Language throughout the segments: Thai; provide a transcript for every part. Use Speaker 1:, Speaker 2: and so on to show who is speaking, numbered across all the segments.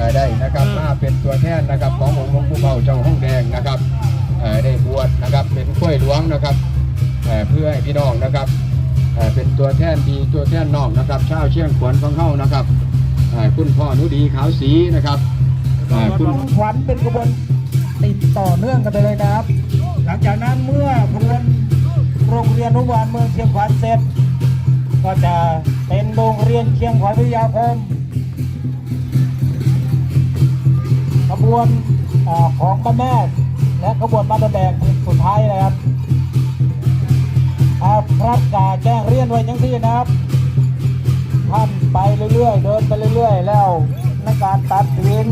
Speaker 1: อ่อได้นะครับมาเป็นตัวแทนนะครับขององค์หลวงปู่เบาเจ้าห้องแดงนะครับเอ่อได้บวชนะครับเป็นกล้วยหลวงนะครับเอ่อเพื่อให้พี่น้องนะครับเอ่อเป็นตัวแทนดีตัวแทนน้องนะครับชาวเชียงขวัญของเฮานะครับเอ่อคุณพ่อหนุดีขาวสีนะครับเอ่อคุณ
Speaker 2: ขวัญเป็นกระบวนติดต่อเนื่องกันไปเลยนะครับ หลังจากนั้นเมื่อพรวนโรงเรียนอนุบาลเมืองเชียงขวัญเสร็จ ก็จะเป็นโรงเรียนเชียงขวัญวิทยาคม บวนอของบ้านแม่และขบวนมาตรแดงสุดท้ายนะครับพระกาแจ้งเรียนไว้ยังที่นะครับท่านไปเรื่อยๆ เดินไปเรื่อยๆ แล้วในการตัดสิน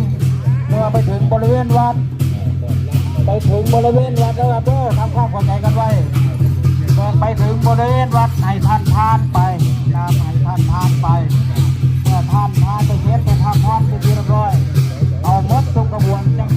Speaker 2: เมื่อไปถึงบริเวณวัด ไปถึงบริเวณวัดแล้วครับเด้อทำความเข้าใจกันไว้เมื่อไปถึงบริเวณวัดให้ท่านทานไปนะให้ท่านทานไปเมื่อท่านทานไปเสร็จไปทำพร้อมเป็นที่เรียบร้อย หม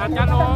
Speaker 2: อาจา
Speaker 1: รย์น